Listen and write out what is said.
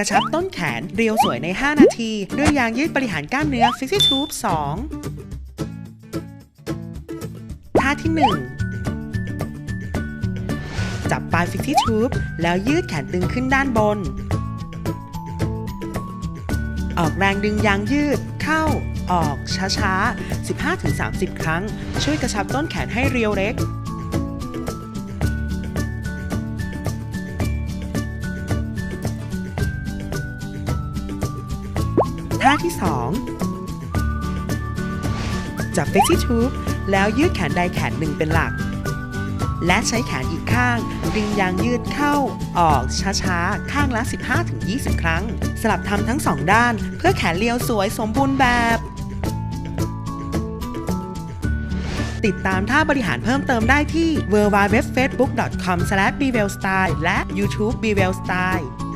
กระชับต้นแขน เรียวสวยใน 5 นาที ด้วยยางยืดบริหารกล้ามเนื้อ f i x y Tube 2ท่าที่ 1 จับปลาย f i x y Tube แล้วยืดแขนตึงขึ้นด้านบน ออกแรงดึงยางยืด เข้า ออกช้าๆ 15-30 ครั้ง ช่วยกระชับต้นแขนให้เรียวเล็ก ท่าที่ 2 จับ f l e x i Tube แล้วยืดแขนใดแขนหนึ่งเป็นหลัก และใช้แขนอีกข้าง ดึงยางยืดเข้าออกช้าๆ ข้างละ 15-20 ครั้ง สลับทำทั้งสองด้านเพื่อแขนเรียวสวยสมบูรณ์แบบ ติดตามท่าบริหารเพิ่มเติมได้ที่ w w w f a c e b o o k c o m b w e l l s t y l e